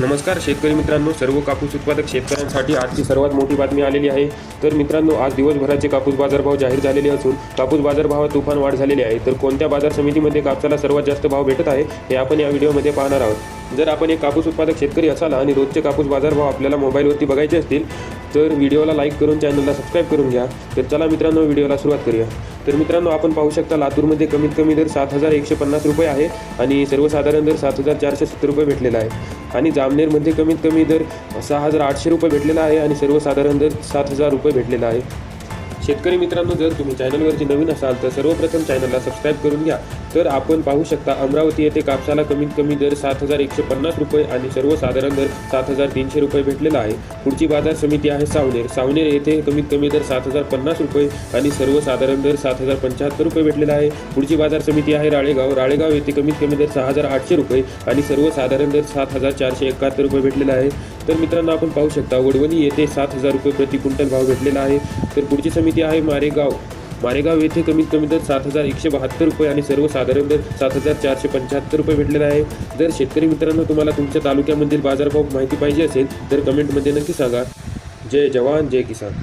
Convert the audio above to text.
नमस्कार शेतकरी मित्रांनो सर्व कापूस उत्पादक शेतकऱ्यांसाठी आजची सर्वात मोठी बातमी आलेली आहे. तर मित्रांनो आज दिवसभराचे कापूस बाजारभाव जाहीर झालेले असून कापूस बाजारभावात तुफान वाढ झालेली आहे. तर कोणत्या बाजार समितीमध्ये कापसाला सर्वात जास्त भाव भेटत आहे हे आपण या व्हिडिओमध्ये पाहणार आहोत. जर आपण एक कापूस उत्पादक शेतकरी असाल आणि रोजचे कापूस बाजारभाव आपल्याला मोबाईलवरती बघायचे असतील तर व्हिडिओला लाईक करून चॅनलला सबस्क्राईब करून घ्या. तर चला मित्रांनो व्हिडिओला सुरुवात करूया. तर मित्रांनो आपण पाहू शकता लातूरमध्ये कमीत कमी दर सात हजार एकशे पन्नास रुपये आहे आणि सर्वसाधारण दर सात हजार चारशे सत्तर रुपये भेटलेला आहे. आणि जामनेरमध्ये कमीत कमी दर सहा हजार आठशे रुपये भेटलेला आहे आणि सर्वसाधारण दर सात हजार रुपये भेटलेला आहे. शेतकरी मित्रांनो जर तुम्ही चॅनलवरती नवीन असाल तर सर्वप्रथम चॅनलला सबस्क्राईब करून घ्या. तर आपण पाहू शकता अमरावती येथे कापसाला कमीत कमी दर सात हजार एकशे पन्नास रुपये आणि सर्वसाधारण दर सात हजार तीनशे रुपये भेटलेला आहे. पुढची बाजार समिती आहे सावनेर. सावनेर येथे कमीत कमी दर सात हजार पन्नास रुपये आणि सर्वसाधारण दर सात हजार पंच्याहत्तर रुपये भेटलेला आहे. पुढची बाजार समिती आहे राळेगाव. राळेगाव येथे कमीत कमी दर सहा हजार आठशे रुपये आणि सर्वसाधारण दर सात हजार चारशे एकाहत्तर रुपये भेटलेला आहे. तर मित्रांनो आपण पाहू शकता वडवणी येथे सात हजार रुपये प्रति क्विंटल भाव भेटलेला आहे. तर पुढची समिती आहे मारेगाव. मारेगाव येथे कमीत कमी दर सात हजार एकशे बहात्तर रुपये आणि सर्वसाधारण दर सात हजार चारशे पंच्याहत्तर रुपये भेटलेला आहे. जर शेतकरी मित्रांनो तुम्हाला तुमच्या तालुक्यामधील बाजारभाव माहिती पाहिजे असेल तर कमेंटमध्ये नक्की सांगा. जय जवान जय किसान.